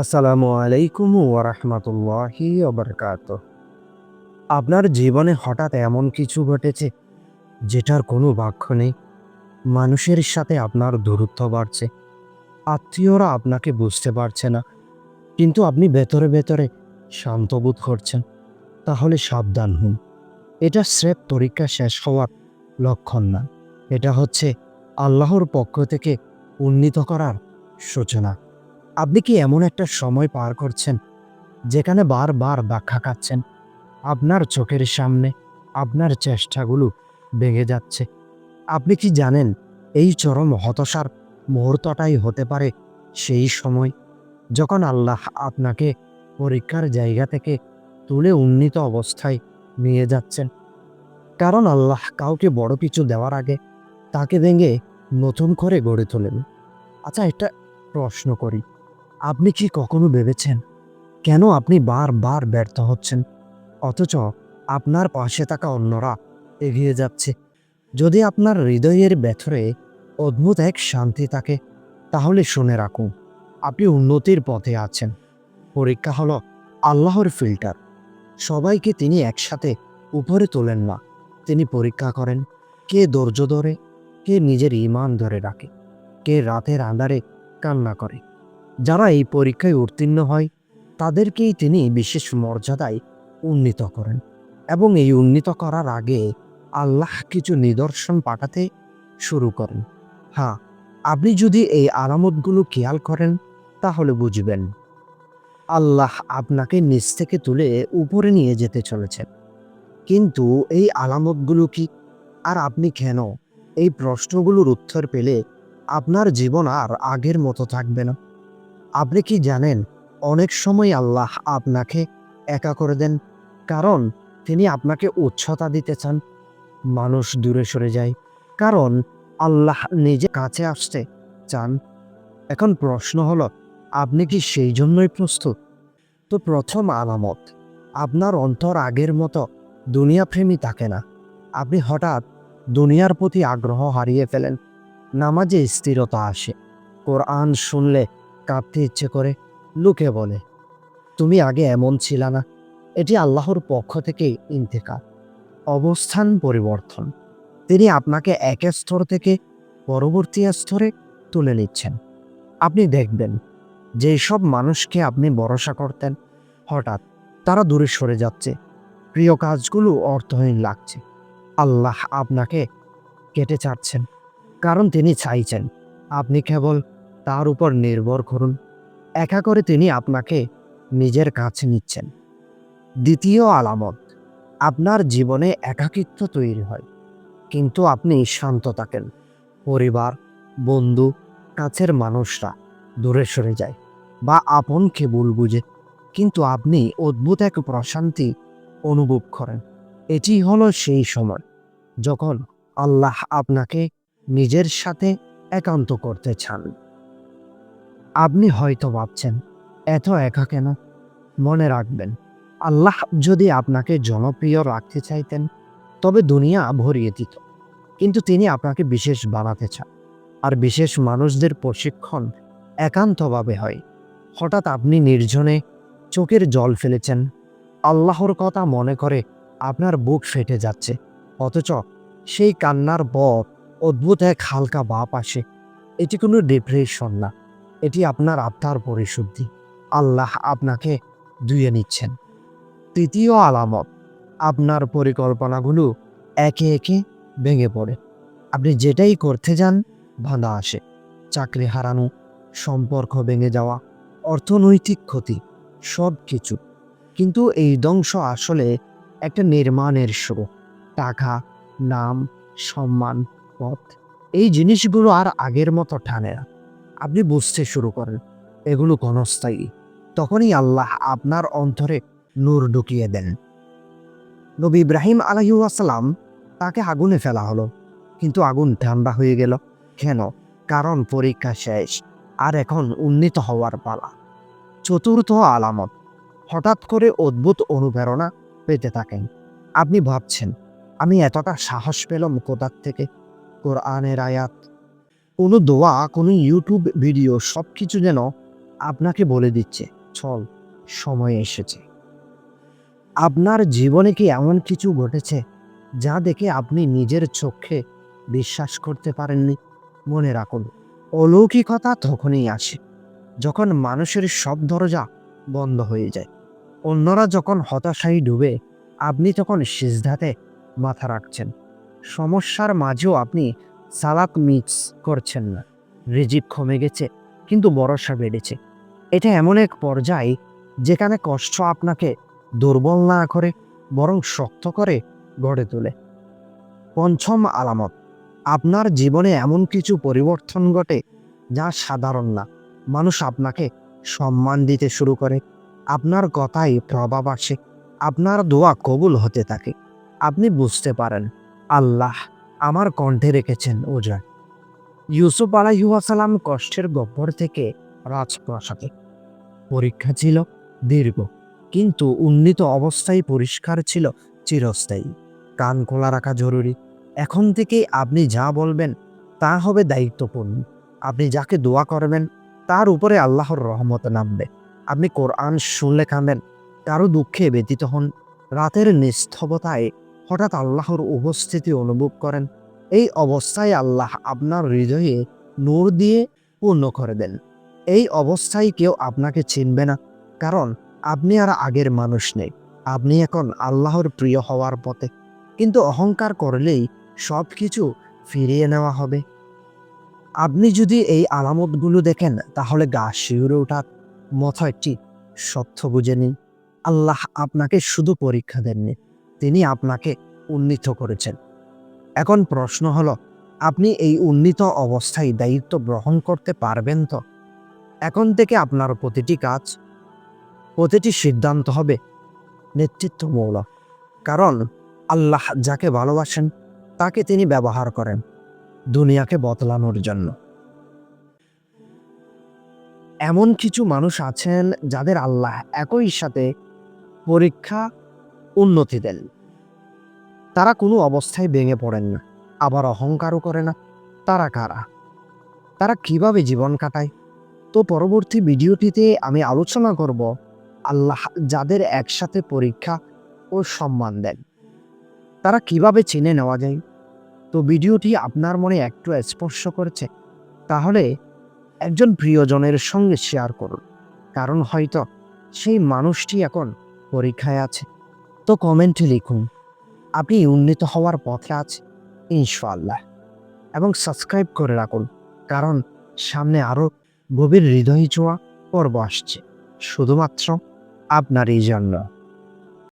আসসালামু আলাইকুম ওরহমতুল্লাহি ওবরকাত আপনার জীবনে হঠাৎ এমন কিছু ঘটেছে যেটার কোনো বাক্য নেই? মানুষের সাথে আপনার দূরত্ব বাড়ছে, আত্মীয়রা আপনাকে বুঝতে পারছে না, কিন্তু আপনি ভেতরে ভেতরে শান্ত বোধ করছেন, তাহলে সাবধান হন। এটা স্রেফ পরীক্ষা শেষ হওয়ার লক্ষণ না। এটা হচ্ছে আল্লাহর পক্ষ থেকে উন্নীত করার সূচনা। আপনি কি এমন একটা সময় পার করছেন যেখানে বারবার ব্যাখ্যা খাচ্ছেন? আপনার চোখের সামনে আপনার চেষ্টাগুলো ভেঙে যাচ্ছে। আপনি কি জানেন এই চরম হতাশার মুহূর্তটাই হতে পারে সেই সময় যখন আল্লাহ আপনাকে পরীক্ষার জায়গা থেকে তুলে উন্নীত অবস্থায় নিয়ে যাচ্ছেন? কারণ আল্লাহ কাউকে বড় কিছু দেওয়ার আগে তাকে ভেঙে নতুন করে গড়ে তোলেন। আচ্ছা একটা প্রশ্ন করি। আপনি কি কখনো ভেবেছেন কেন আপনি বারবার ব্যর্থ হচ্ছেন? অথচ আপনার পাশে থাকা অন্যরা এগিয়ে যাচ্ছে। যদি আপনার হৃদয়ের ভেতরে অদ্ভুত এক শান্তি থাকে, তাহলে শুনে রাখুন, আপনি উন্নতির পথে আছেন। পরীক্ষা হলো আল্লাহর ফিল্টার। সবাইকে তিনি একসাথে উপরে তোলেন না। তিনি পরীক্ষা করেন, কে ধৈর্য ধরে, কে নিজের ইমান ধরে রাখে, কে রাতের আঁধারে কান্না করে। যারা এই পরীক্ষায় উত্তীর্ণ হয়, তাদেরকেই তিনি বিশেষ মর্যাদায় উন্নীত করেন এবং এই উন্নীত করার আগে আল্লাহ কিছু নিদর্শন পাঠাতে শুরু করেন। হ্যাঁ আপনি যদি এই আলামতগুলো খেয়াল করেন, তাহলে বুঝবেন। আল্লাহ আপনাকে নিচ থেকে তুলে উপরে নিয়ে যেতে চলেছেন। কিন্তু এই আলামতগুলো কি? আর আপনি কেন? এই প্রশ্নগুলোর উত্তর পেলে আপনার জীবন আর আগের মতো থাকবে না। আপনি কি জানেন, অনেক সময় আল্লাহ আপনাকে একা করে দেন। কারণ, তিনি আপনাকে উচ্ছতা দিতে চান, মানুষ দূরে সরে যায়। কারণ, আল্লাহ নিজে কাছে আসতে চান। এখন প্রশ্ন হলো, আপনি কি সেই জন্যই প্রস্তুত? তো প্রথম আলামত, আপনার অন্তর আগের মতো দুনিয়াপ্রেমী থাকে না। আপনি হঠাৎ দুনিয়ার প্রতি আগ্রহ হারিয়ে ফেলেন, নামাজে স্থিরতা আসে। কোরআন শুনলে কাঁদতে ইচ্ছে করে লোকে বলে, তুমি আগে এমন ছিল না। এটি আল্লাহর পক্ষ থেকে ইন্তেকার অবস্থান পরিবর্তন। তিনি আপনাকে এক স্তর থেকে পরবর্তী স্তরে তুলে নিচ্ছেন। আপনি দেখবেন যে সব মানুষকে আপনি ভরসা করতেন, হঠাৎ তারা দূরে সরে যাচ্ছে। প্রিয় কাজগুলো অর্থহীন লাগছে। আল্লাহ আপনাকে কেটে চাচ্ছেন কারণ তিনি চাইছেন আপনি কেবল তার উপর নির্ভর করুন। একা করে তিনি আপনাকে নিজের কাছে নিচ্ছেন। দ্বিতীয় আলামত, আপনার জীবনে একাকিত্ব তৈরি হয়, কিন্তু আপনি শান্ত থাকেন। পরিবার, বন্ধু, কাছের মানুষরা দূরে সরে যায় বা আপনকে ভুল বুঝে, কিন্তু আপনি অদ্ভুত এক প্রশান্তি অনুভব করেন। এটি হলো সেই সময় যখন আল্লাহ আপনাকে নিজের সাথে একান্ত করতে চান। আপনি হয়তো ভাবছেন, এত একা কেন? মনে রাখবেন, আল্লাহ যদি আপনাকে জনপ্রিয় রাখতে চাইতেন, তবে দুনিয়া ভরিয়ে দিত। কিন্তু তিনি আপনাকে বিশেষ বানাতে চান। আর বিশেষ মানুষদের প্রশিক্ষণ একান্তভাবে হয়। হঠাৎ আপনি নির্জনে চোখের জল ফেলেছেন। আল্লাহর কথা মনে করে আপনার বুক ফেটে যাচ্ছে। অথচ সেই কান্নার পর অদ্ভুত এক হালকা বাপ আসে। এটি কোনো ডিপ্রেশন না। এটি আপনার আত্মার পরিশুদ্ধি। আল্লাহ আপনাকে ধুয়ে নিচ্ছেন। তৃতীয় আলামত, আপনার পরিকল্পনাগুলো একে একে ভেঙে পড়ে। আপনি যেটাই করতে যান, বাধা আসে। চাকরি হারানো, সম্পর্ক ভেঙে যাওয়া, অর্থনৈতিক ক্ষতি সব কিছু কিন্তু এই ধ্বংস আসলে একটা নির্মাণের শুরু। টাকা, নাম, সম্মান, পথ, এই জিনিসগুলো আর আগের মতো টানে না। আপনি বুঝতে শুরু করেন, এগুলো ক্ষণস্থায়ী। তখনই আল্লাহ আপনার অন্তরে নূর ঢুকিয়ে দেন। নবী ইব্রাহিম আলহিউসালাম তাকে আগুনে ফেলা হলো, কিন্তু আগুন ঠান্ডা হয়ে গেল। কেন? কারণ পরীক্ষা শেষ, আর এখন উন্নীত হওয়ার পালা। চতুর্থ আলামত, হঠাৎ করে অদ্ভুত অনুপ্রেরণা পেতে থাকেন। আপনি ভাবছেন, আমি এতটা সাহস পেলাম কোথার থেকে? কোরআনের আয়াত। কোনো দোয়া, কোনো ইউটিউব ভিডিও সব কিছু যেন আপনাকে বলে দিচ্ছে, চল, সময় এসেছে। আপনার জীবনে কি এমন কিছু ঘটেছে যা দেখে আপনি নিজের চোখে বিশ্বাস করতে পারেননি? মনে রাখুন, অলৌকিকতা তখনই আসে, যখন মানুষের সব দরজা বন্ধ হয়ে যায়। অন্যরা যখন হতাশায় ডুবে, আপনি তখন সিজধাতে মাথা রাখছেন। সমস্যার মাঝেও আপনি সালাক মিক্স করছেন না। রিজিক কমে গেছে, কিন্তু ভরসা বেড়েছে। এটা এমন এক পর্যায় যেখানে কষ্ট আপনাকে দুর্বল না করে, বরং শক্ত করে গড়ে তোলে। পঞ্চম আলামত, আপনার জীবনে এমন কিছু পরিবর্তন ঘটে যা সাধারণ না। মানুষ আপনাকে সম্মান দিতে শুরু করে, আপনার কথায় প্রভাব আসে, আপনার দোয়া কবুল হতে থাকে। আপনি বুঝতে পারেন, আল্লাহ আমার কণ্ঠে রেখেছেন ওজা ইউসুফ আলাইসালাম কষ্টের গব্বর থেকে রাজপ্রাসাদে। পরীক্ষা ছিল দীর্ঘ, কিন্তু উন্নীত অবস্থায় পরিষ্কার ছিল চিরস্থায়ী। কান খোলা রাখা জরুরি। এখন থেকেই আপনি যা বলবেন তা হবে দায়িত্বপূর্ণ। আপনি যাকে দোয়া করবেন, তার উপরে আল্লাহর রহমত নামবে। আপনি কোরআন শুনলে কাঁদেন, কারও দুঃখে ব্যতীত হন। রাতের নিস্তবতায় হঠাৎ আল্লাহর উপস্থিতি অনুভব করেন। এই অবস্থায় আল্লাহ আপনার হৃদয়ে নূর দিয়ে পূর্ণ করে দেন। এই অবস্থায় কেউ আপনাকে চিনবে না, কারণ আপনি আর আগের মানুষ নেই। আপনি এখন আল্লাহর প্রিয় হওয়ার পথে, কিন্তু অহংকার করলেই সব কিছু ফিরিয়ে নেওয়া হবে। আপনি যদি এই আলামতগুলো দেখেন, তাহলে গা শিউরে ওঠার মতো একটি সত্য বুঝে নিন। আল্লাহ আপনাকে শুধু পরীক্ষা দেননি তিনি আপনাকে উন্নীত করেছেন। এখন প্রশ্ন হলো, আপনি এই উন্নীত অবস্থায় দায়িত্ব গ্রহণ করতে পারবেন তো? এখন থেকে আপনার প্রতিটি কাজ, প্রতিটি সিদ্ধান্ত হবে নেতৃত্বমূলক। কারণ আল্লাহ যাকে ভালোবাসেন, তাকে তিনি ব্যবহার করেন দুনিয়াকে বদলানোর জন্য। এমন কিছু মানুষ আছেন যাদের আল্লাহ একই সাথে পরীক্ষা উন্নতি দেন। তারা কোনো অবস্থায় ভেঙে পড়েন না, আবার অহংকারও করে না। তারা কারা? তারা কীভাবে জীবন কাটায়? তো পরবর্তী ভিডিওটিতে আমি আলোচনা করব আল্লাহ যাদের একসাথে পরীক্ষা ও সম্মান দেন। তারা কীভাবে চিনে নেওয়া যায়? তো ভিডিওটি আপনার মনে একটু স্পর্শ করেছে, তাহলে একজন প্রিয়জনের সঙ্গে শেয়ার করুন। কারণ হয়তো সেই মানুষটি এখন পরীক্ষায় আছে। তো কমেন্টে লিখুন, আপনি উন্নীত হওয়ার পথে আছে ইনশাল্লাহ এবং সাবস্ক্রাইব করে রাখুন, কারণ সামনে আরও গভীর হৃদয় জোয়া পর্ব আসছে। শুধুমাত্র আপনারই জন্য।